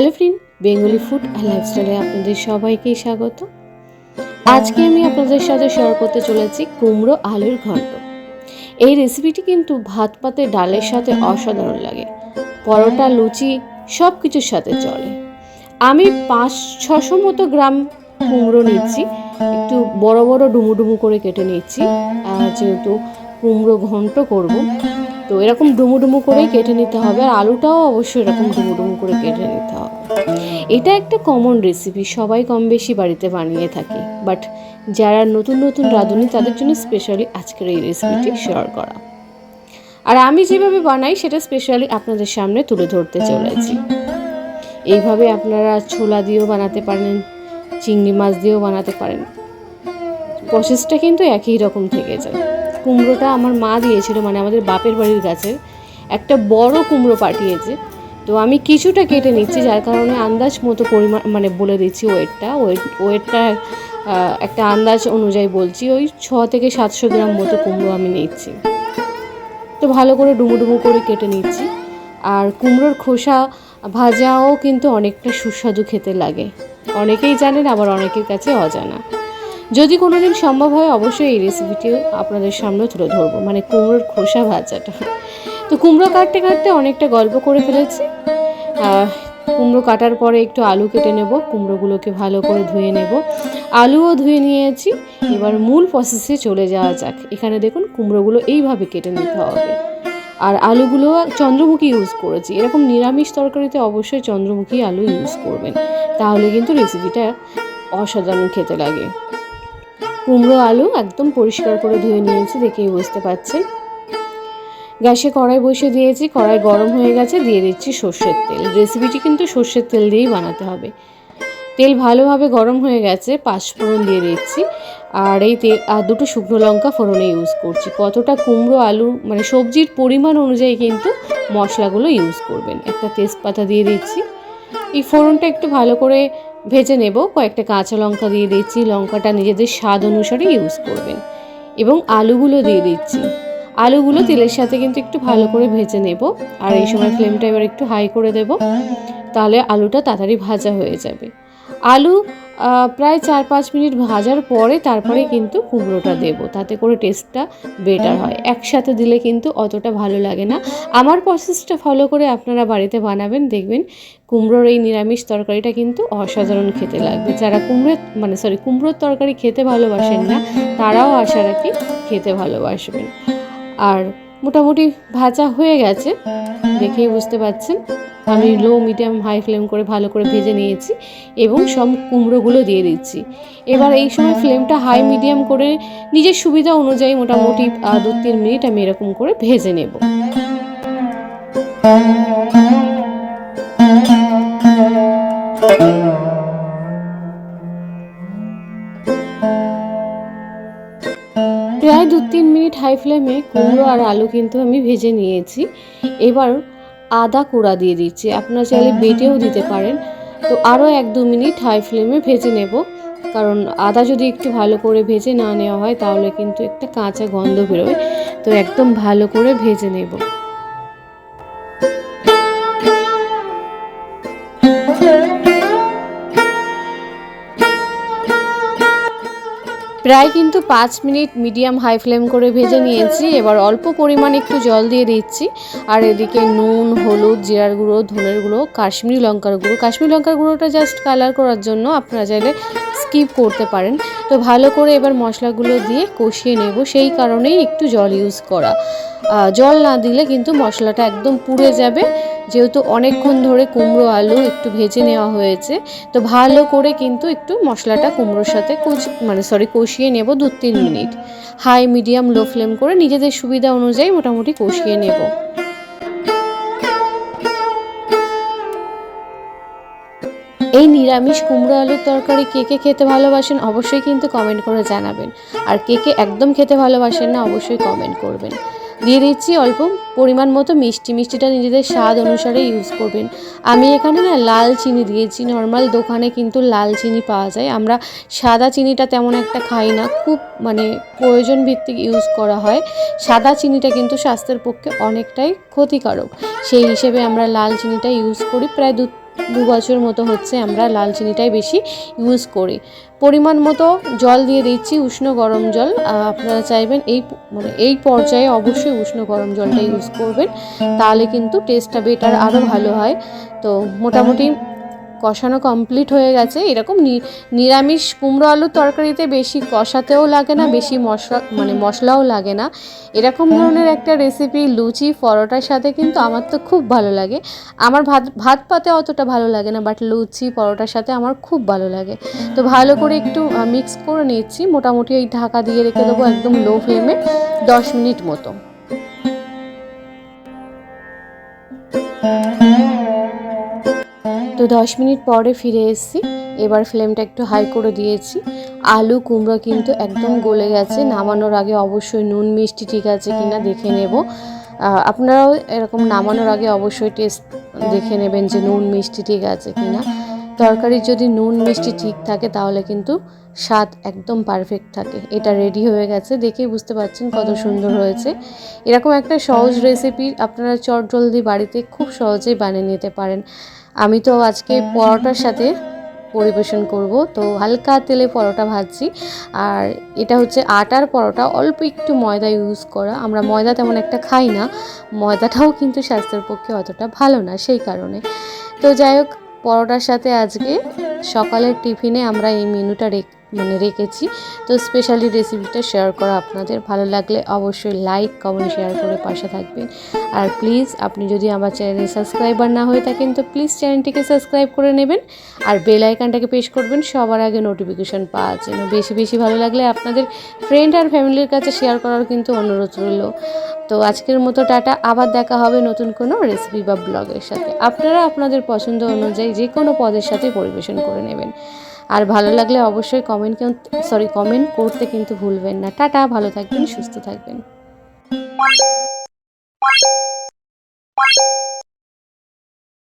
Hello friend, Bengali food and লাইফস্টাইলে আপনাদের সবাইকেই স্বাগত। আজকে আমি আপনাদের সাথে শেয়ার করতে চলেছি কুমড়ো আলুর ঘন্ট। এই রেসিপিটি কিন্তু ভাত পাতে ডালের সাথে অসাধারণ লাগে। পরোটা, লুচি সব কিছুর সাথে চলে। আমি পাঁচ, ছশো মতো গ্রাম কুমড়ো নিচ্ছি। একটু বড় বড় ডুমু ডুমু করে কেটে নিচ্ছি। যেহেতু কুমড়ো ঘন্ট করব তো এরকম ডুমু ডুমু করেই কেটে নিতে হবে আর আলুটাও অবশ্যই এরকম ডুমু ডুমু করে কেটে নিতে হবে। এটা একটা কমন রেসিপি সবাই কম বেশি বাড়িতে বানিয়ে থাকে। বাট যারা নতুন নতুন রাঁধুনি তাদের জন্য স্পেশালি আজকের এই রেসিপিটি শেয়ার করা। আর আমি যেভাবে বানাই সেটা স্পেশালি আপনাদের সামনে তুলে ধরতে চলেছি। এইভাবে আপনারা ছোলা দিয়েও বানাতে পারেন চিংড়ি মাছ দিয়েও বানাতে পারেন। প্রসেসটা কিন্তু একই রকম থেকে যায়। কুমড়োটা আমার মা দিয়েছিল মানে আমাদের বাপের বাড়ির গাছের একটা বড় কুমড়ো পাঠিয়েছে। তো আমি কিছুটা কেটে নিচ্ছি, যার কারণে আন্দাজ মতো পরিমাণ মানে বলে দিচ্ছি ওয়েটটা। ওয়েট, ওয়েটটা একটা আন্দাজ অনুযায়ী বলছি, ওই ছ থেকে সাতশো গ্রাম মতো কুমড়ো আমি নিচ্ছি। তো ভালো করে ডুমু ডুমু করে কেটে নিচ্ছি। আর কুমড়োর খোসা ভাজাও কিন্তু অনেকটা সুস্বাদু খেতে লাগে। অনেকেই জানেন, আবার অনেকের কাছে অজানা। যদি কোনো দিন সম্ভব হয়, অবশ্যই এই রেসিপিটিও আপনাদের সামনে তুলে ধরবো। মানে কুমড়োর খোসা ভাজাটা। তো কুমড়ো কাটতে কাটতে অনেকটা গল্প করে ফেলেছি। কুমড়ো কাটার পরে একটু আলু কেটে নেব, কুমড়োগুলোকে ভালো করে ধুয়ে নেব। আলুও ধুয়ে নিয়েছি। এবার মূল প্রসেসে চলে যাওয়া যাক। এখানে দেখুন, কুমড়োগুলো এইভাবে কেটে নিতে হবে। আর আলুগুলো চন্দ্রমুখী ইউজ করেছি। এরকম নিরামিষ তরকারিতে অবশ্যই চন্দ্রমুখী আলু ইউজ করবেন। তাহলে কিন্তু রেসিপিটা অসাধারণ খেতে লাগে। কুমড়ো আলু একদম পরিষ্কার করে ধুয়ে নিয়েছি দেখেই বুঝতে পারছেন। গ্যাসে কড়াই বসে দিয়েছি, কড়াই গরম হয়ে গেছে, দিয়ে দিচ্ছি সর্ষের তেল। রেসিপিটি কিন্তু সর্ষের তেল দিয়েই বানাতে হবে। তেল ভালোভাবে গরম হয়ে গেছে পাঁচফোড়ন দিয়ে দিচ্ছি। আর এই তেল, আর দুটো শুকনো লঙ্কা ফোড়নে ইউজ করছি। কতটা কুমড়ো আলু মানে সবজির পরিমাণ অনুযায়ী কিন্তু মশলাগুলো ইউজ করবেন। একটা তেজপাতা দিয়ে দিচ্ছি। এই ফোড়নটা একটু ভালো করে ভেজে নেব, কয়েকটা কাঁচা লঙ্কা দিয়ে দিচ্ছি, লঙ্কাটা নিজেদের স্বাদ অনুসারে ইউজ করবেন। এবং আলুগুলো দিয়ে দিচ্ছি। আলুগুলো তেলের সাথে কিন্তু একটু ভালো করে ভেজে নেব, আর এই সময় ফ্লেমটা এবার একটু হাই করে দেব, তাহলে আলুটা তাড়াতাড়ি ভাজা হয়ে যাবে। আলু প্রায় চার পাঁচ মিনিট ভাজার পরে তারপরে কিন্তু কুমড়োটা দেব। তাতে করে টেস্টটা বেটার হয়। একসাথে দিলে কিন্তু অতটা ভালো লাগে না। আমার প্রসেসটা ফলো করে আপনারা বাড়িতে বানাবেন, দেখবেন কুমড়োর এই নিরামিষ তরকারিটা কিন্তু অসাধারণ খেতে লাগবে। যারা কুমড়োর মানে সরি কুমড়োর তরকারি খেতে ভালোবাসেন না, তারাও আশা রাখি খেতে ভালোবাসবেন। আর মোটামুটি ভাজা হয়ে গেছে, দেখেই বুঝতে পারছেন আমি লো মিডিয়াম হাই ফ্লেম করে ভালো করে ভেজে নিয়েছি এবং সব কুমড়োগুলো দিয়ে দিচ্ছি। এবার এই সময় ফ্লেমটা হাই মিডিয়াম করে নিজের সুবিধা অনুযায়ী মোটামুটি দু তিন মিনিট আমি এরকম করে ভেজে নেব। প্রায় দু তিন মিনিট হাই ফ্লেমে কুমড়ো আর আলু কিন্তু আমি ভেজে নিয়েছি। এবার আদা কুড়া দিয়ে দিচ্ছি। আপনারা চাইলে বেটেও দিতে পারেন। তো আরও এক দু মিনিট হাই ফ্লেমে ভেজে নেব। কারণ আদা যদি একটু ভালো করে ভেজে না নেওয়া হয় তাহলে কিন্তু একটা কাঁচা গন্ধ বেরোয়। তো একদম ভালো করে ভেজে নেব। প্রায় কিন্তু পাঁচ মিনিট মিডিয়াম হাই ফ্লেম করে ভেজে নিয়েছি। এবার অল্প পরিমাণ একটু জল দিয়ে দিচ্ছি। আর এদিকে নুন, হলুদ, জিরার গুঁড়ো, ধনের গুঁড়ো, কাশ্মীরি লঙ্কার গুঁড়ো। কাশ্মীরি লঙ্কার গুঁড়োটা জাস্ট কালার করার জন্য আপনারা চাইলে স্কিপ করতে পারেন। তো ভালো করে এবার মশলাগুলো দিয়ে কষিয়ে নেব। সেই কারণেই একটু জল ইউজ করা। জল না দিলে কিন্তু মশলাটা একদম পুড়ে যাবে। যেহেতু অনেকক্ষণ ধরে কুমড়ো, আলু একটু ভেজে নেওয়া হয়েছে। তো ভালো করে কিন্তু একটু মশলাটা কুমড়োর সাথে কুচ মানে সরি কষিয়ে নেব দু তিন minute. High medium low flame করে নিজেদের সুবিধা অনুযায়ী মোটামুটি কষিয়ে নেব। এই নিরামিষ কুমড়ো আলুর তরকারি কে কে খেতে ভালোবাসেন অবশ্যই কিন্তু কমেন্ট করে জানাবেন। আর কে কে একদম খেতে ভালোবাসেন না অবশ্যই কমেন্ট করবেন। দিয়ে দিচ্ছি অল্প পরিমাণ মতো মিষ্টি। মিষ্টিটা নিজেদের স্বাদ অনুসারে ইউজ করবেন। আমি এখানে না লাল চিনি দিয়েছি। নর্মাল দোকানে কিন্তু লাল চিনি পাওয়া যায়। আমরা সাদা চিনিটা তেমন একটা খাই না। খুব মানে প্রয়োজন ভিত্তিক ইউজ করা হয়। সাদা চিনিটা কিন্তু স্বাস্থ্যের পক্ষে অনেকটাই ক্ষতিকারক। সেই হিসেবে আমরা লাল চিনিটা ইউজ করি। প্রায় দু দু বছর মতো হচ্ছে আমরা লাল চিনিটাই বেশি ইউজ করি। পরিমাণ মতো জল দিয়ে দিচ্ছি উষ্ণ গরম জল। আপনারা চাইবেন এই মানে এই পর্যায়ে অবশ্যই উষ্ণ গরম জলটা ইউজ করবেন। তাহলে কিন্তু টেস্টটা বেটার আরও ভালো হয়। তো মোটামুটি কষানো কমপ্লিট হয়ে গেছে। এরকম নিরামিষ কুমড়ো আলুর তরকারিতে বেশি কষাতেও লাগে না, বেশি মশলা মানে মশলাও লাগে না। এরকম ধরনের একটা রেসিপি লুচি, পরোটার সাথে কিন্তু আমার তো খুব ভালো লাগে। আমার ভাত ভাত পাতে অতটা ভালো লাগে না বাট লুচি, পরোটার সাথে আমার খুব ভালো লাগে। তো ভালো করে একটু মিক্স করে নিচ্ছি। মোটামুটি এই ঢাকা দিয়ে রেখে দেবো একদম লো ফ্লেমে দশ মিনিট মতো। তো দশ মিনিট পরে ফিরে এসেছি। এবার ফ্লেমটা একটু হাই করে দিয়েছি। আলু, কুমড়ো কিন্তু একদম গলে গেছে। নামানোর আগে অবশ্যই নুন, মিষ্টি ঠিক আছে কিনা দেখে নেব। আপনারাও এরকম নামানোর আগে অবশ্যই টেস্ট দেখে নেবেন যে নুন, মিষ্টি ঠিক আছে কিনা। তরকারির যদি নুন, মিষ্টি ঠিক থাকে তাহলে কিন্তু স্বাদ একদম পারফেক্ট থাকে। এটা রেডি হয়ে গেছে। দেখেই বুঝতে পারছেন কত সুন্দর হয়েছে। এরকম একটা সহজ রেসিপি আপনারা চট জলদি বাড়িতে খুব সহজেই বানিয়ে নিতে পারেন। আমি তো আজকে পরোটার সাথে পরিবেশন করব। তো হালকা তেলে পরোটা ভাজছি। আর এটা হচ্ছে আটার পরোটা। অল্প একটু ময়দা ইউজ করা। আমরা ময়দা তেমন একটা খাই না। ময়দাটাও কিন্তু স্বাস্থ্যের পক্ষে অতটা ভালো না সেই কারণে। তো যাই হোক, পরোটার সাথে আজকে সকালের টিফিনে আমরা এই মেনুটা রেখ মানে রেখেছি। তো স্পেশালি রেসিপিটা শেয়ার করা আপনাদের ভালো লাগলে অবশ্যই লাইক কমেন্ট শেয়ার করে পাশে থাকবেন। আর প্লিজ আপনি যদি আমার চ্যানেলে সাবস্ক্রাইবার না হয়ে থাকেন, তো প্লিজ চ্যানেলটিকে সাবস্ক্রাইব করে নেবেন। আর বেল আইকনটাকে প্রেস করবেন, সবার আগে নোটিফিকেশন পাওয়ার জন্য। বেশি বেশি ভালো লাগলে আপনাদের ফ্রেন্ড আর ফ্যামিলির কাছে শেয়ার করার কিন্তু অনুরোধ রইল। তো আজকের মতো টাটা, আবার দেখা হবে নতুন কোনো রেসিপি বা ব্লগের সাথে। আপনারা আপনাদের পছন্দ অনুযায়ী যে কোনো পদের সাথে পরিবেশন করে নেবেন। আর ভালো লাগলে অবশ্যই কমেন্ট সরি কমেন্ট করতে কিন্তু ভুলবেন না। টাটা, ভালো থাকবেন, সুস্থ থাকবেন।